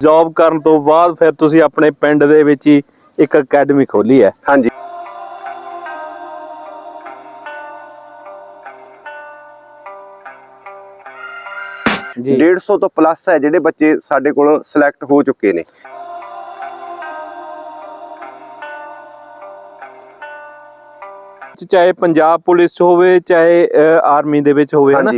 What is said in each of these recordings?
Job ਕਰਨ ਤੋਂ ਬਾਅਦ ਫਿਰ ਤੁਸੀਂ ਆਪਣੇ ਪਿੰਡ ਦੇ ਵਿੱਚ ਹੀ ਇੱਕ ਅਕੈਡਮੀ ਖੋਲੀ ਹੈ। ਹਾਂਜੀ। ਜੀ। 150 ਤੋਂ ਪਲੱਸ ਹੈ ਜਿਹੜੇ ਬੱਚੇ ਸਾਡੇ ਕੋਲ ਸਿਲੈਕਟ ਹੋ ਚੁੱਕੇ ਨੇ। ਚਾਹੇ ਪੰਜਾਬ ਪੁਲਿਸ ਹੋਵੇ ਚਾਹੇ ਆਰਮੀ ਦੇ ਵਿੱਚ ਹੋਵੇ ਹਨਾ?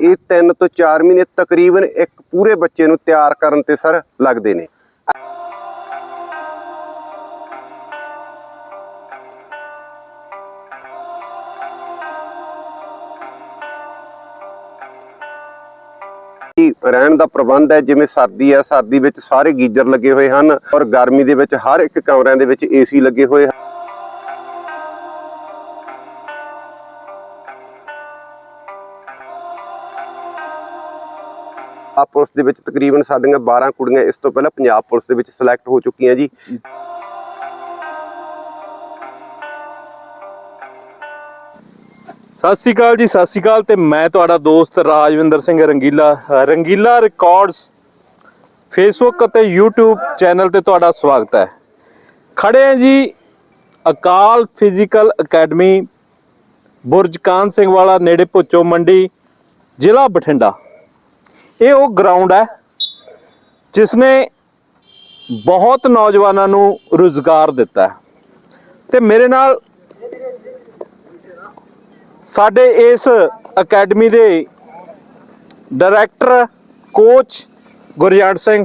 ਇਹ 3 ਤੋਂ 4 ਮਹੀਨੇ ਤਕਰੀਬਨ ਇੱਕ ਪੂਰੇ ਬੱਚੇ ਨੂੰ ਤਿਆਰ ਕਰਨ ਤੇ ਸਰ ਲੱਗਦੇ ਨੇ। ਰਹਿਣ ਦਾ ਪ੍ਰਬੰਧ ਹੈ, ਜਿਵੇਂ ਸਰਦੀ ਹੈ, ਸਰਦੀ ਵਿੱਚ ਸਾਰੇ ਗੀਜ਼ਰ ਲੱਗੇ ਹੋਏ ਹਨ ਔਰ ਗਰਮੀ ਦੇ ਵਿੱਚ ਹਰ ਇੱਕ ਕਮਰਿਆਂ ਦੇ ਵਿੱਚ ਏਸੀ ਲੱਗੇ ਹੋਏ ਹਨ। ਆ ਪੁਲਿਸ ਦੇ ਵਿੱਚ ਤਕਰੀਬਨ ਸਾਡੀਆਂ 12 ਕੁੜੀਆਂ ਇਸ ਤੋਂ ਪਹਿਲਾਂ ਪੰਜਾਬ ਪੁਲਿਸ ਦੇ ਵਿੱਚ ਸਿਲੈਕਟ ਹੋ ਚੁੱਕੀਆਂ ਜੀ। ਸਤਿ ਸ਼੍ਰੀ ਅਕਾਲ ਜੀ, ਸਤਿ ਸ਼੍ਰੀ ਅਕਾਲ ਤੇ ਮੈਂ ਤੁਹਾਡਾ ਦੋਸਤ ਰਾਜਵਿੰਦਰ ਸਿੰਘ ਰੰਗੀਲਾ। ਰੰਗੀਲਾ ਰਿਕਾਰਡਸ ਫੇਸਬੁੱਕ ਅਤੇ YouTube ਚੈਨਲ ਤੇ ਤੁਹਾਡਾ ਸਵਾਗਤ ਹੈ। ਖੜੇ ਹਾਂ ਜੀ ਅਕਾਲ ਫਿਜ਼ੀਕਲ ਅਕੈਡਮੀ ਬੁਰਜ ਕਾਨ ਸਿੰਘ ਵਾਲਾ, ਨੇੜੇ ਭੁੱਚੋ ਮੰਡੀ, ਜ਼ਿਲ੍ਹਾ ਬਠਿੰਡਾ। ਇਹ ਉਹ ਗਰਾਊਂਡ ਹੈ ਜਿਸ ਨੇ ਬਹੁਤ ਨੌਜਵਾਨਾਂ ਨੂੰ ਰੁਜ਼ਗਾਰ ਦਿੱਤਾ ਹੈ। ਤੇ ਮੇਰੇ ਨਾਲ ਸਾਡੇ ਇਸ ਅਕੈਡਮੀ ਦੇ ਡਾਇਰੈਕਟਰ ਕੋਚ ਗੁਰਜੰਟ ਸਿੰਘ।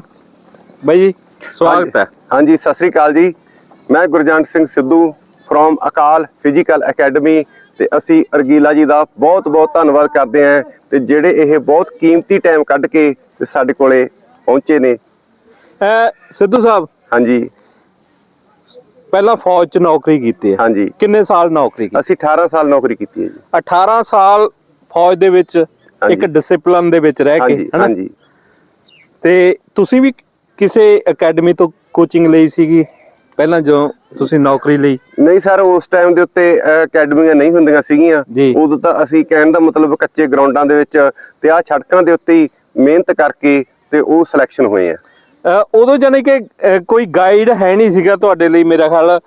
ਬਾਈ ਜੀ, ਸਵਾਗਤ ਹੈ। ਹਾਂਜੀ ਸਤਿ ਸ੍ਰੀ ਅਕਾਲ ਜੀ। ਮੈਂ Gurjant Singh Sidhu from Akal physical academy ਤੇ ਅਸੀਂ ਅਰਗੀਲਾ ਜੀ ਦਾ ਬਹੁਤ ਬਹੁਤ ਧੰਨਵਾਦ ਕਰਦੇ ਹਾਂ ਤੇ ਜਿਹੜੇ ਇਹ ਬਹੁਤ ਕੀਮਤੀ ਟਾਈਮ ਕੱਢ ਕੇ ਤੇ ਸਾਡੇ ਕੋਲੇ ਪਹੁੰਚੇ ਨੇ। ਸਿੱਧੂ ਸਾਹਿਬ ਹਾਂਜੀ। ਪਹਿਲਾਂ ਫੌਜ 'ਚ ਨੌਕਰੀ ਕੀਤੀ ਹੈ। ਹਾਂਜੀ। ਕਿੰਨੇ ਸਾਲ ਨੌਕਰੀ ਕੀਤੀ? ਅਸੀਂ 18 ਸਾਲ ਨੌਕਰੀ ਕੀਤੀ ਹੈ ਜੀ। 18 ਸਾਲ ਫੌਜ ਦੇ ਵਿੱਚ ਇੱਕ ਡਿਸਪਲਿਨ ਦੇ ਵਿੱਚ ਰਹਿ ਕੇ ਹਨਾ? ਹਾਂਜੀ। ਤੇ ਤੁਸੀਂ ਵੀ ਕਿਸੇ ਅਕੈਡਮੀ ਤੋਂ ਕੋਚਿੰਗ ਲਈ ਸੀਗੀ? ਪਹਿਲਾਂ ਜੋ ਤੁਸੀਂ ਨੌਕਰੀ ਲਈ? ਨਹੀਂ ਸਰ ਉਸ ਟਾਈਮ ਦੇ ਉੱਤੇ ਅਕੈਡਮੀਆਂ ਨਹੀਂ ਹੁੰਦੀਆਂ ਸੀਗੀਆਂ। ਜੀ। ਉਦੋਂ ਤਾਂ ਅਸੀਂ ਕਹਿਣ ਦਾ ਮਤਲਬ ਕੱਚੇ ਗਰਾਊਂਡਾਂ ਦੇ ਵਿੱਚ ਤੇ ਆ ਸੜਕਾਂ ਦੇ ਉੱਤੇ ਹੀ ਮਿਹਨਤ ਕਰਕੇ ਤੇ ਉਹ ਸਿਲੈਕਸ਼ਨ ਹੋਏ ਆ। ਉਦੋਂ ਜਾਨੀ ਕਿ ਕੋਈ ਗਾਈਡ ਹੈ ਨਹੀਂ ਸੀਗਾ ਤੁਹਾਡੇ ਲਈ ਮੇਰਾ ਖਿਆਲ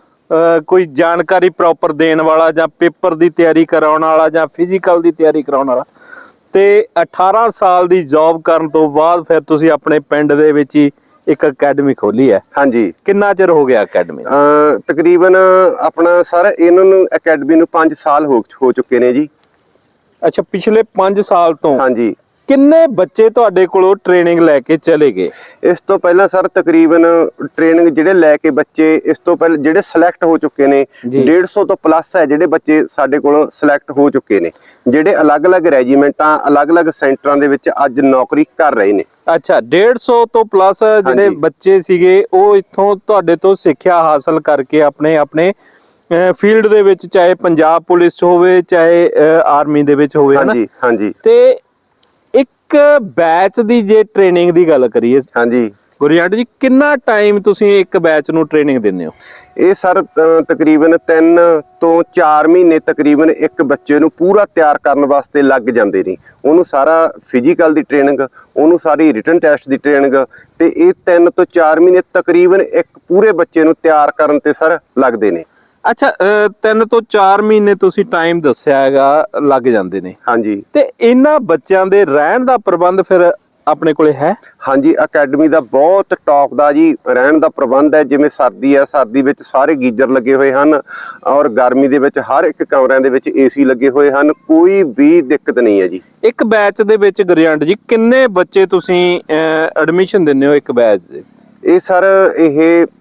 ਕੋਈ ਜਾਣਕਾਰੀ ਪ੍ਰੋਪਰ ਦੇਣ ਵਾਲਾ ਜਾਂ ਪੇਪਰ ਦੀ ਤਿਆਰੀ ਕਰਾਉਣ ਵਾਲਾ ਜਾਂ ਫਿਜ਼ੀਕਲ ਦੀ ਤਿਆਰੀ ਕਰਾਉਣ ਵਾਲਾ? ਤੇ 18 ਸਾਲ ਦੀ ਜੌਬ ਕਰਨ ਤੋਂ ਬਾਅਦ ਫਿਰ ਤੁਸੀਂ ਆਪਣੇ ਪਿੰਡ ਦੇ ਵਿੱਚ ਹੀ ਇੱਕ ਅਕੈਡਮੀ ਖੋਲੀ ਹੈ। ਹਾਂਜੀ। ਕਿੰਨਾ ਚਿਰ ਹੋ ਗਿਆ ਅਕੈਡਮੀ ਅ ਤਕਰੀਬਨ ਆਪਣਾ ਸਰ ਇਹਨਾਂ ਨੂੰ ਅਕੈਡਮੀ ਨੂੰ 5 ਸਾਲ ਹੋ ਹੋ ਚੁੱਕੇ ਨੇ ਜੀ। ਅੱਛਾ ਪਿਛਲੇ 5 ਸਾਲ ਤੋਂ ਹਾਂਜੀ। ਕਿੰਨੇ ਬੱਚੇ ਤੁਹਾਡੇ ਕੋਲੋਂ ਟ੍ਰੇਨਿੰਗ ਲੈ ਕੇ ਚਲੇ ਗਏ? ਇਸ ਤੋਂ ਪਹਿਲਾਂ ਸਰ ਤਕਰੀਬਨ ਟ੍ਰੇਨਿੰਗ ਜਿਹੜੇ ਲੈ ਕੇ ਬੱਚੇ ਇਸ ਤੋਂ ਪਹਿਲਾਂ ਜਿਹੜੇ ਸਿਲੈਕਟ ਹੋ ਚੁੱਕੇ ਨੇ ਜੀ। 150 ਤੋਂ ਪਲੱਸ ਹੈ ਜਿਹੜੇ ਬੱਚੇ ਸਾਡੇ ਕੋਲੋਂ ਸਿਲੈਕਟ ਹੋ ਚੁੱਕੇ ਨੇ। ਜਿਹੜੇ ਅਲੱਗ-ਅਲੱਗ ਰੈਜੀਮੈਂਟਾਂ ਅਲੱਗ-ਅਲੱਗ ਸੈਂਟਰਾਂ ਦੇ ਵਿੱਚ ਅੱਜ ਨੌਕਰੀ ਕਰ ਰਹੇ ਨੇ। ਅੱਛਾ 150 ਤੋਂ ਪਲੱਸ ਜਿਹੜੇ। ਬੱਚੇ ਸੀਗੇ ਉਹ ਇੱਥੋਂ ਤੁਹਾਡੇ ਤੋਂ ਸਿੱਖਿਆ ਹਾਸਲ ਕਰਕੇ ਆਪਣੇ ਆਪਣੇ ਫੀਲਡ ਦੇ ਵਿੱਚ ਚਾਹੇ ਪੰਜਾਬ ਪੁਲਿਸ ਹੋਵੇ ਚਾਹੇ ਆਰਮੀ ਦੇ ਵਿੱਚ ਹੋਵੇ ਹਨਾ? ਹਾਂਜੀ ਹਾਂਜੀ। ਤੇ ਇੱਕ ਬੈਚ ਦੀ ਜੇ ਟ੍ਰੇਨਿੰਗ ਦੀ ਗੱਲ ਕਰੀਏ ਹਾਂਜੀ। ਗੁਰਜੰਟ ਜੀ ਕਿੰਨਾ ਟਾਈਮ ਤੁਸੀਂ ਇੱਕ ਬੈਚ ਨੂੰ ਟ੍ਰੇਨਿੰਗ ਦਿੰਦੇ ਹੋ? ਇਹ ਸਰ ਤਕਰੀਬਨ 3 ਤੋਂ 4 ਮਹੀਨੇ ਤਕਰੀਬਨ ਇੱਕ ਬੱਚੇ ਨੂੰ ਪੂਰਾ ਤਿਆਰ ਕਰਨ ਵਾਸਤੇ ਲੱਗ ਜਾਂਦੇ ਨੇ। ਉਹਨੂੰ ਸਾਰਾ ਫਿਜ਼ੀਕਲ ਦੀ ਟ੍ਰੇਨਿੰਗ ਉਹਨੂੰ ਸਾਰੀ ਰਿਟਨ ਟੈਸਟ ਦੀ ਟ੍ਰੇਨਿੰਗ ਤੇ ਇਹ 3 ਤੋਂ 4 ਮਹੀਨੇ ਤਕਰੀਬਨ ਇੱਕ ਪੂਰੇ ਬੱਚੇ ਨੂੰ ਤਿਆਰ ਕਰਨ ਤੇ ਸਰ ਲੱਗਦੇ ਨੇ। ਅੱਛਾ 3 ਤੋਂ 4 ਮਹੀਨੇ ਤੁਸੀਂ ਟਾਈਮ ਦੱਸਿਆ ਹੈਗਾ ਲੱਗ ਜਾਂਦੇ ਨੇ। ਹਾਂਜੀ। ਤੇ ਇਹਨਾਂ ਬੱਚਿਆਂ ਦੇ ਰਹਿਣ ਦਾ ਪ੍ਰਬੰਧ ਫਿਰ ਆਪਣੇ ਕੋਲੇ ਹੈ? ਹਾਂਜੀ ਅਕੈਡਮੀ ਦਾ ਬਹੁਤ ਟੌਪ ਦਾ ਜੀ ਰਹਿਣ ਦਾ ਪ੍ਰਬੰਧ ਹੈ ਜਿਵੇਂ ਸਰਦੀ ਹੈ ਸਰਦੀ ਵਿੱਚ ਸਾਰੇ ਗੀਜ਼ਰ ਲੱਗੇ ਹੋਏ ਹਨ ਔਰ ਗਰਮੀ ਦੇ ਵਿੱਚ ਹਰ ਇੱਕ ਕਮਰਿਆਂ ਦੇ ਵਿੱਚ ਏਸੀ ਲੱਗੇ ਹੋਏ ਹਨ ਕੋਈ ਵੀ ਦਿੱਕਤ ਨਹੀਂ ਹੈ ਜੀ। ਇੱਕ ਬੈਚ ਦੇ ਵਿੱਚ ਗਰਜੰਟ ਜੀ ਕਿੰਨੇ ਬੱਚੇ ਤੁਸੀਂ ਐਡਮਿਸ਼ਨ ਦਿੰਦੇ ਹੋ ਇੱਕ ਬੈਚ ਦੇ? ਇਹ ਸਰ ਇਹ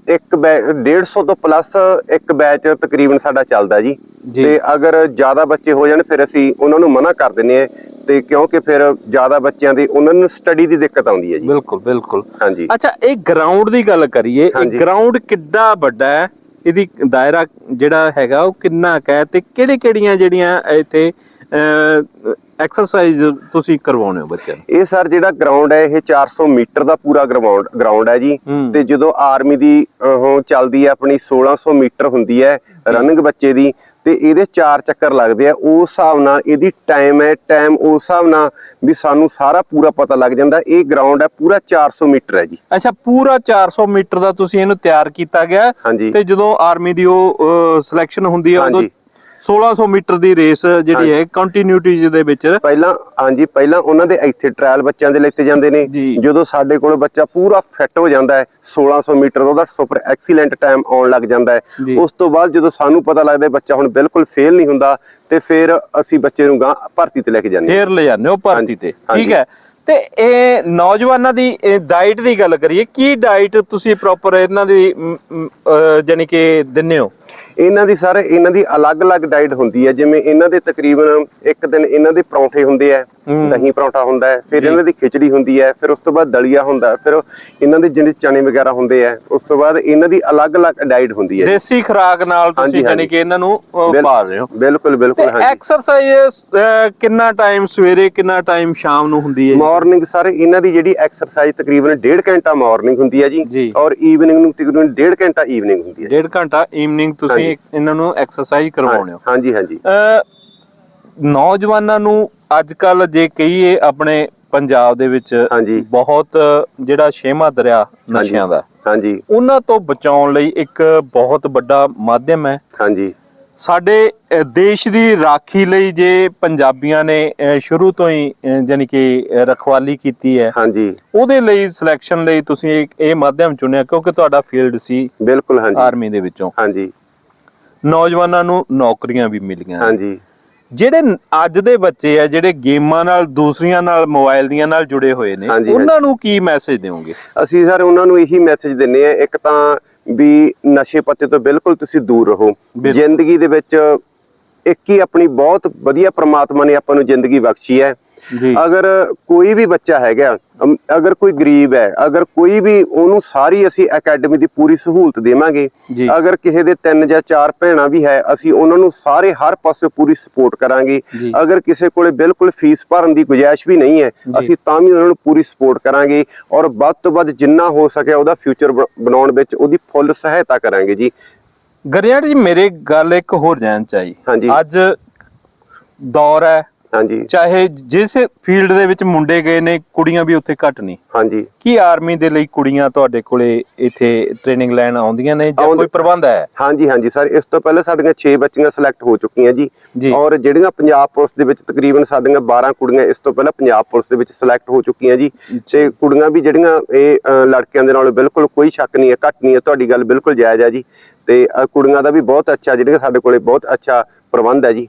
ਇੱਕ 150 ਤੋਂ ਪਲੱਸ ਇੱਕ ਬੈਚ ਤਕਰੀਬਨ ਸਾਡਾ ਚੱਲਦਾ ਜੀ। ਤੇ ਅਗਰ ਜ਼ਿਆਦਾ ਬੱਚੇ ਹੋ ਜਾਣ ਫਿਰ ਅਸੀਂ ਉਹਨਾਂ ਨੂੰ ਮਨਾ ਕਰ ਦਿੰਨੇ ਆ ਤੇ ਕਿਉਂਕਿ ਫਿਰ ਜ਼ਿਆਦਾ ਬੱਚਿਆਂ ਦੀ ਉਹਨਾਂ ਨੂੰ ਸਟੱਡੀ ਦੀ ਦਿੱਕਤ ਆਉਂਦੀ ਹੈ ਜੀ। ਬਿਲਕੁਲ ਬਿਲਕੁਲ। ਹਾਂਜੀ। ਅੱਛਾ ਇਹ ਗਰਾਊਂਡ ਦੀ ਗੱਲ ਕਰੀਏ ਇਹ। ਗਰਾਊਂਡ ਕਿੱਡਾ ਵੱਡਾ ਹੈ? ਇਹਦੀ ਦਾਇਰਾ ਜਿਹੜਾ ਹੈਗਾ ਉਹ ਕਿੰਨਾ ਕੁ ਹੈ? ਤੇ ਕਿਹੜੇ ਕਿਹੜੀਆਂ ਜਿਹੜੀਆਂ ਇੱਥੇ ਐਕਸਰਸਾਈਜ਼ ਤੁਸੀਂ ਕਰਵਾਉਣੇ ਹੋ ਬੱਚਿਆਂ ਨੂੰ? ਇਹ ਸਰ ਜਿਹੜਾ ਗਰਾਊਂਡ ਹੈ ਇਹ 400 ਮੀਟਰ ਦਾ ਪੂਰਾ ਗਰਾਊਂਡ ਗਰਾਊਂਡ ਹੈ ਜੀ। ਤੇ ਜਦੋਂ ਆਰਮੀ ਦੀ ਉਹ ਚੱਲਦੀ ਹੈ ਆਪਣੀ 1600 ਮੀਟਰ ਹੁੰਦੀ ਹੈ ਰਨਿੰਗ ਬੱਚੇ ਦੀ ਤੇ ਇਹਦੇ ਚਾਰ ਚੱਕਰ ਲੱਗਦੇ ਆ। ਉਸ ਹਿਸਾਬ ਨਾਲ ਇਹਦੀ ਟਾਈਮ ਹੈ ਟਾਈਮ ਉਸ ਹਿਸਾਬ ਨਾਲ ਵੀ ਸਾਨੂੰ ਸਾਰਾ ਪੂਰਾ ਪਤਾ ਲੱਗ ਜਾਂਦਾ। ਇਹ ਗਰਾਊਂਡ ਹੈ ਪੂਰਾ 400 ਮੀਟਰ ਹੈ ਜੀ। ਅੱਛਾ ਪੂਰਾ 400 ਮੀਟਰ ਦਾ ਤੁਸੀਂ ਇਹਨੂੰ ਤਿਆਰ ਕੀਤਾ ਗਿਆ। ਤੇ ਜਦੋਂ ਆਰਮੀ ਦੀ ਉਹ ਸਿਲੈਕਸ਼ਨ ਹੁੰਦੀ ਹੈ ਉਦੋਂ। 1600 ਮੀਟਰ ਦੀ ਰੇਸ ਜਿਹੜੀ ਹੈ ਕੰਟੀਨਿਊਟੀ ਦੇ ਵਿੱਚ। ਪਹਿਲਾਂ ਹਾਂਜੀ ਪਹਿਲਾਂ ਉਹਨਾਂ ਦੇ ਇੱਥੇ ਟ੍ਰਾਇਲ ਬੱਚਿਆਂ ਦੇ ਲਿੱਤੇ ਜਾਂਦੇ ਨੇ। ਜਦੋਂ ਸਾਡੇ ਕੋਲ ਬੱਚਾ ਪੂਰਾ ਫਿੱਟ ਹੋ ਜਾਂਦਾ ਹੈ 1600 ਮੀਟਰ ਦਾ ਉਹਦਾ ਸੁਪਰ ਐਕਸੀਲੈਂਟ ਟਾਈਮ ਆਉਣ ਲੱਗ ਜਾਂਦਾ। ਹੈ। ਉਸ ਤੋਂ ਬਾਅਦ ਜਦੋਂ ਸਾਨੂੰ ਪਤਾ ਲੱਗਦਾ ਬੱਚਾ ਹੁਣ ਬਿਲਕੁਲ ਫੇਲ ਨਹੀਂ ਹੁੰਦਾ ਤੇ ਫਿਰ ਅਸੀਂ ਬੱਚੇ ਨੂੰ ਗਾਂ ਭਰਤੀ ਤੇ ਲੈ ਕੇ ਜਾਂਦੇ ਹਾਂ। ਫੇਰ ਲੈ ਜਾਂਦੇ ਹੋ ਭਰਤੀ ਤੇ। ਠੀਕ ਹੈ। ਤੇ ਇਹ ਨੌਜਵਾਨਾਂ ਦੀ ਡਾਈਟ ਦੀ ਗੱਲ ਕਰੀਏ ਕੀ ਡਾਈਟ ਤੁਸੀਂ ਪ੍ਰੋਪਰ ਇਹਨਾਂ ਦੀ ਜਾਣੀ ਕਿ ਦਿੰਨੇ ਹੋ? ਇਹਨਾਂ ਦੀ ਸਰ ਇਹਨਾਂ ਦੀ ਅਲੱਗ-ਅਲੱਗ ਡਾਈਟ ਹੁੰਦੀ ਹੈ ਜਿਵੇਂ ਇਹਨਾਂ ਦੇ ਤਕਰੀਬਨ ਇੱਕ ਦਿਨ ਇਹਨਾਂ ਦੇ ਪਰੌਂਠੇ ਹੁੰਦੇ ਆ। ਦਹੀਂ ਪਰੌਂਠਾ ਹੁੰਦਾ ਹੈ ਫਿਰ। ਇਹਨਾਂ ਦੀ ਖਿਚੜੀ ਹੁੰਦੀ ਹੈ ਫਿਰ ਉਸ ਤੋਂ ਬਾਅਦ ਦਲੀਆ ਹੁੰਦਾ ਫਿਰ ਇਹਨਾਂ ਦੇ ਜਿਹੜੇ ਚਨੇ ਵਗੈਰਾ ਹੁੰਦੇ ਆ ਉਸ ਤੋਂ ਬਾਅਦ ਇਹਨਾਂ ਦੀ ਅਲੱਗ-ਅਲੱਗ ਡਾਈਟ ਹੁੰਦੀ ਹੈ ਦੇਸੀ ਖੁਰਾਕ ਨਾਲ ਤੁਸੀਂ ਹਾਂਜੀ। ਕਿ ਇਹਨਾਂ ਨੂੰ ਪਾਲ ਰਹੇ ਹੋ ਬਿਲਕੁਲ ਬਿਲਕੁਲ ਹਾਂਜੀ ਐਕਸਰਸਾਈਜ਼ ਕਿੰਨਾ ਟਾਈਮ ਸਵੇਰੇ ਕਿੰਨਾ ਟਾਈਮ ਸ਼ਾਮ ਨੂੰ ਹੁੰਦੀ ਹੈ ਮਾਰਨਿੰਗ ਸਰ ਇਹਨਾਂ ਦੀ ਜਿਹੜੀ ਐਕਸਰਸਾਈਜ਼ ਤਕਰੀਬਨ 1.5 ਘੰਟਾ ਮਾਰਨਿੰਗ ਹੁੰਦੀ ਹੈ ਜੀ। ਔਰ ਈਵਨਿੰਗ ਨੂੰ ਤਕਰੀਬਨ 1.5 ਘੰਟਾ ਈਵਨਿੰਗ ਹੁੰਦੀ ਹੈ ਡੇਢ ਘੰਟਾ ਈਵਨਿੰਗ ਤੁਸੀਂ। ਇਹਨਾਂ ਨੂੰ ਐਕਸਰਸਾਈਜ਼ ਕਰਵਾਉਣੇ ਹੋ। ਹਾਂਜੀ ਹਾਂਜੀ। ਨੌਜਵਾਨਾਂ ਨੂੰ ਅੱਜ ਕੱਲ ਜੇ ਕਹੀਏ ਆਪਣੇ ਪੰਜਾਬ ਦੇ ਵਿੱਚ। ਬਹੁਤ ਜਿਹੜਾ ਛੇਵਾਂ ਦਰਿਆ ਨਸ਼ਿਆਂ ਦਾ ਹਾਂਜੀ। ਉਹਨਾਂ ਤੋਂ ਬਚਾਉਣ ਲਈ ਇੱਕ ਬਹੁਤ ਵੱਡਾ ਮਾਧਿਅਮ ਹੈ। ਹਾਂਜੀ। ਸਾਡੇ ਦੇਸ਼ ਦੀ ਰਾਖੀ ਲਈ ਜੇ ਪੰਜਾਬੀਆਂ ਨੇ ਸ਼ੁਰੂ ਤੋਂ ਹੀ ਜਾਣੀ ਕਿ ਰਖਵਾਲੀ ਕੀਤੀ ਹੈ ਹਾਂਜੀ। ਉਹਦੇ ਲਈ ਸਿਲੈਕਸ਼ਨ ਲਈ ਤੁਸੀਂ ਇਹ ਮਾਧਿਅਮ ਚੁਣਿਆ ਕਿਉਂਕਿ ਤੁਹਾਡਾ ਫੀਲਡ ਸੀ ਬਿਲਕੁਲ ਹਾਂਜੀ। ਆਰਮੀ ਦੇ ਵਿੱਚੋਂ। ਹਾਂਜੀ। ਨੌਜਵਾਨਾਂ ਨੂੰ ਨੌਕਰੀਆਂ ਵੀ ਮਿਲੀਆਂ। ਹਾਂਜੀ। ਜਿਹੜੇ ਅੱਜ ਦੇ ਬੱਚੇ ਆ ਜਿਹੜੇ ਗੇਮਾਂ ਨਾਲ ਦੂਸਰੀਆਂ ਨਾਲ ਮੋਬਾਈਲ ਦੀਆਂ ਨਾਲ ਜੁੜੇ ਹੋਏ ਨੇ ਉਹਨਾਂ ਨੂੰ ਕੀ ਮੈਸੇਜ ਦਿਓਗੇ? ਅਸੀਂ ਸਰ ਉਹਨਾਂ ਨੂੰ ਇਹੀ ਮੈਸੇਜ ਦਿੰਨੇ ਆ ਇੱਕ ਤਾਂ ਵੀ ਨਸ਼ੇ ਪੱਤੇ ਤੋਂ ਬਿਲਕੁਲ ਤੁਸੀਂ ਦੂਰ ਰਹੋ। ਜ਼ਿੰਦਗੀ ਦੇ ਵਿੱਚ ਇੱਕ ਹੀ ਆਪਣੀ ਬਹੁਤ ਵਧੀਆ ਪ੍ਰਮਾਤਮਾ ਨੇ ਆਪਾਂ ਨੂੰ ਜ਼ਿੰਦਗੀ ਬਖਸ਼ੀ ਹੈ। ਅਗਰ ਕੋਈ ਵੀ ਬੱਚਾ ਹੈਗਾ ਅਗਰ ਕੋਈ ਗਰੀਬ ਹੈ ਅਗਰ ਕੋਈ ਵੀ ਉਹਨੂੰ ਸਾਰੀ ਅਸੀਂ ਅਕੈਡਮੀ ਦੀ ਪੂਰੀ ਸਹੂਲਤ ਦੇਵਾਂਗੇ। ਅਗਰ ਕਿਸੇ ਦੇ ਤਿੰਨ ਜਾਂ ਚਾਰ ਭੈਣਾਂ ਵੀ ਹੈ ਅਸੀਂ ਉਹਨਾਂ ਨੂੰ ਸਾਰੇ ਹਰ ਪਾਸੇ ਪੂਰੀ ਸਪੋਰਟ ਕਰਾਂਗੇ। ਅਗਰ ਕਿਸੇ ਕੋਲੇ ਬਿਲਕੁਲ ਫੀਸ ਭਰਨ ਦੀ ਗੁੰਜਾਇਸ਼ ਵੀ ਨਹੀਂ ਹੈ। ਅਸੀਂ ਤਾਂ ਵੀ ਉਹਨਾਂ ਨੂੰ ਪੂਰੀ ਸਪੋਰਟ ਕਰਾਂਗੇ ਔਰ ਵੱਧ ਤੋਂ ਵੱਧ ਜਿੰਨਾ ਹੋ ਸਕੇ ਉਹਦਾ ਫਿਊਚਰ ਬਣਾਉਣ ਵਿੱਚ ਉਹਦੀ ਫੁੱਲ ਸਹਾਇਤਾ ਕਰਾਂਗੇ ਜੀ ਗਰਿਆੜ ਜੀ ਮੇਰੇ ਗੱਲ ਇੱਕ ਹੋਰ ਜਾਣ ਚਾਹੀ। ਅੱਜ ਦੌਰ ਹੈ ਹਾਂਜੀ। ਚਾਹੇ ਜਿਸ ਫੀਲਡ ਦੇ ਵਿੱਚ ਮੁੰਡੇ ਗਏ ਨੇ ਕੁੜੀਆਂ ਵੀ ਉੱਥੇ ਘੱਟ ਨਹੀਂ ਹਾਂਜੀ। ਕੀ ਆਰਮੀ ਦੇ ਲਈ ਕੁੜੀਆਂ ਤੁਹਾਡੇ ਕੋਲੇ ਇੱਥੇ ਟ੍ਰੇਨਿੰਗ ਲੈਣ ਆਉਂਦੀਆਂ ਨੇ ਜਾਂ ਕੋਈ ਪ੍ਰਬੰਧ ਹੈ? ਹਾਂਜੀ ਹਾਂਜੀ ਸਰ ਇਸ ਤੋਂ ਪਹਿਲਾਂ ਸਾਡੀਆਂ 6 ਬੱਚੀਆਂ ਸਿਲੈਕਟ ਹੋ ਚੁੱਕੀਆਂ ਜੀ। ਔਰ ਜਿਹੜੀਆਂ ਪੰਜਾਬ ਪੁਲਿਸ ਦੇ ਵਿੱਚ ਤਕਰੀਬਨ ਸਾਡੀਆਂ 12 ਕੁੜੀਆਂ ਇਸ ਤੋਂ ਪਹਿਲਾਂ ਪੰਜਾਬ ਪੁਲਿਸ ਦੇ ਵਿੱਚ ਸਿਲੈਕਟ ਹੋ ਚੁੱਕੀਆਂ ਜੀ। ਤੇ ਕੁੜੀਆਂ ਵੀ ਜਿਹੜੀਆਂ ਇਹ ਲੜਕਿਆਂ ਦੇ ਨਾਲੋਂ ਬਿਲਕੁਲ ਕੋਈ ਸ਼ੱਕ ਨਹੀਂ ਹੈ ਘੱਟ ਨਹੀਂ ਹੈ ਤੁਹਾਡੀ ਗੱਲ ਬਿਲਕੁਲ ਜਾਇਜ਼ ਹੈ ਜੀ। ਤੇ ਕੁੜੀਆਂ ਦਾ ਵੀ ਬਹੁਤ ਅੱਛਾ ਜਿਹੜੀਆਂ ਸਾਡੇ ਕੋਲੇ ਬਹੁਤ ਅੱਛਾ ਪ੍ਰਬੰਧ ਹੈ ਜੀ।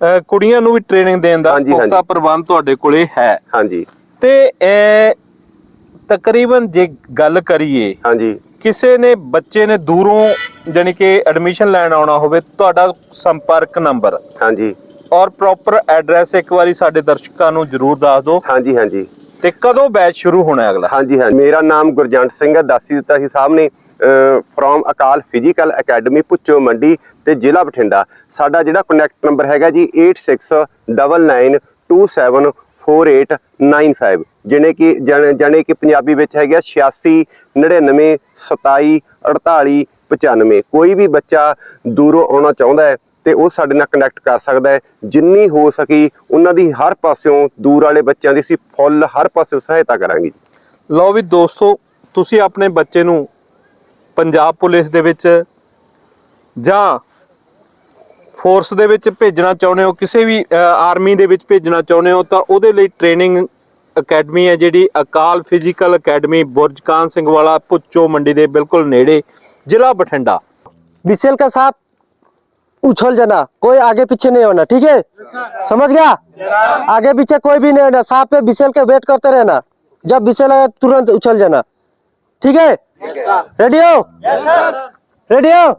ਕੁੜੀਆਂ ਨੂੰ ਵੀ ਟ੍ਰੇਨਿੰਗ ਦੇਣ ਦਾ ਹਾਂਜੀ, ਪੁਖਤਾ ਹਾਂਜੀ। ਪ੍ਰਬੰਧ ਤੁਹਾਡੇ ਕੋਲੇ ਹੈ। ਹਾਂਜੀ। ਤੇ ਇਹ ਤਕਰੀਬਨ ਜੇ ਗੱਲ ਕਰੀਏ ਹਾਂਜੀ। ਕਿਸੇ ਨੇ ਬੱਚੇ ਨੇ ਦੂਰੋਂ ਜਾਣੀ ਕਿ ਐਡਮਿਸ਼ਨ ਲੈਣ ਆਉਣਾ ਹੋਵੇ ਤੁਹਾਡਾ ਸੰਪਰਕ ਨੰਬਰ ਹਾਂਜੀ। ਔਰ ਪ੍ਰੋਪਰ ਐਡਰੈਸ ਇੱਕ ਵਾਰੀ ਸਾਡੇ ਦਰਸ਼ਕਾਂ ਨੂੰ ਜਰੂਰ ਦੱਸ ਦਿਓ। ਹਾਂਜੀ ਹਾਂਜੀ। ਤੇ ਕਦੋਂ ਬੈਚ ਸ਼ੁਰੂ ਹੋਣਾ ਹੈ ਅਗਲਾ? ਹਾਂਜੀ ਹਾਂਜੀ। ਮੇਰਾ ਨਾਮ ਗੁਰਜੰਟ ਸਿੰਘ ਹੈ। ਦੱਸੀ ਦਿੱਤਾ ਸੀ ਸਾਹਿਬ ਨੇ from Akal physical academy Bucho Mandi ਤੇ ਜ਼ਿਲ੍ਹਾ ਬਠਿੰਡਾ। ਸਾਡਾ ਜਿਹੜਾ ਕਨੈਕਟ ਨੰਬਰ ਹੈਗਾ ਜੀ 8699274895 ਜਿਹਨੇ ਕਿ ਜਾਣੇ ਜਾਣੇ ਕਿ ਪੰਜਾਬੀ ਵਿੱਚ ਹੈਗਾ 86 99 27 48 95 ਕੋਈ ਵੀ ਬੱਚਾ ਦੂਰੋਂ ਆਉਣਾ ਚਾਹੁੰਦਾ ਹੈ ਤੇ ਉਹ ਸਾਡੇ ਨਾਲ ਕਨੈਕਟ ਕਰ ਸਕਦਾ ਹੈ। ਜਿੰਨੀ ਹੋ ਸਕੀ ਉਹਨਾਂ ਦੀ ਹਰ ਪਾਸਿਓਂ ਦੂਰ ਵਾਲੇ ਬੱਚਿਆਂ ਦੀ ਅਸੀਂ ਫੁੱਲ ਹਰ ਪਾਸਿਓਂ ਸਹਾਇਤਾ ਕਰਾਂਗੇ ਜੀ। ਲਓ ਵੀ ਦੋਸਤੋ, ਤੁਸੀਂ ਆਪਣੇ ਬੱਚੇ ਨੂੰ ਪੰਜਾਬ ਪੁਲਿਸ ਦੇ ਵਿੱਚ ਜਾਂ ਫੋਰਸ ਦੇ ਵਿੱਚ ਭੇਜਣਾ ਚਾਹੁੰਦੇ ਹੋ ਕਿਸੇ ਵੀ ਅ, ਆਰਮੀ ਦੇ ਵਿੱਚ ਭੇਜਣਾ ਚਾਹੁੰਦੇ ਹੋ ਤਾਂ ਉਹਦੇ ਲਈ ਟ੍ਰੇਨਿੰਗ ਅਕੈਡਮੀ ਹੈ ਜਿਹੜੀ ਅਕਾਲ ਫਿਜ਼ੀਕਲ ਅਕੈਡਮੀ ਬੁਰਜ ਕਾਨ ਸਿੰਘ ਵਾਲਾ ਪੁੱਚੋ ਮੰਡੀ ਦੇ ਬਿਲਕੁਲ ਨੇੜੇ ਜ਼ਿਲ੍ਹਾ ਬਠਿੰਡਾ बिसेल के साथ उछल जाना कोई आगे पीछे नहीं होना ठीक है समझ गया आगे पीछे कोई भी नहीं होना साथ में बिसेल के वेट करते रहना जब बिसेल आए तुरंत उछल जाना ठीक है? रेडी हो? रेडी हो?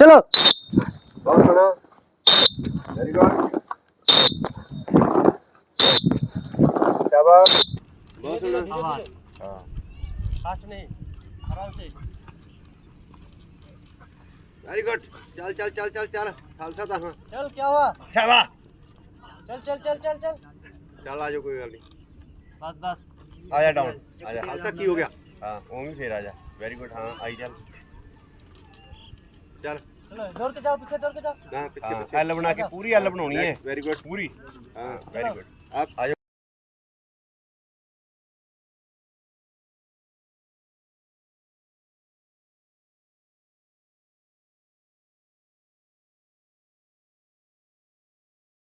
चलो। वेरी गुड हाँ। चल चल चल चल चल। खालसा था हाँ। चल क्या हुआ? चल चल चल चल चल। चल आ कोई गल नहीं। बस बस। आ डाउन आ खालसा की हो गया? ਹਾਂ ਉਵੇਂ ਫੇਰ ਆ ਜਾ। ਵੈਰੀ ਗੁੱਡ ਹਾਂ ਆਈ ਚੱਲ। ਚੱਲ। ਦੌੜ ਕੇ ਜਾ ਪਿੱਛੇ ਦੌੜ ਕੇ ਜਾ। ਨਾ ਪਿੱਛੇ ਪਿੱਛੇ। ਐਲ ਬਣਾ ਕੇ ਪੂਰੀ ਐਲ ਬਣਾਉਣੀ ਹੈ। ਵੈਰੀ ਗੁੱਡ ਪੂਰੀ। ਹਾਂ ਵੈਰੀ ਗੁੱਡ ਆ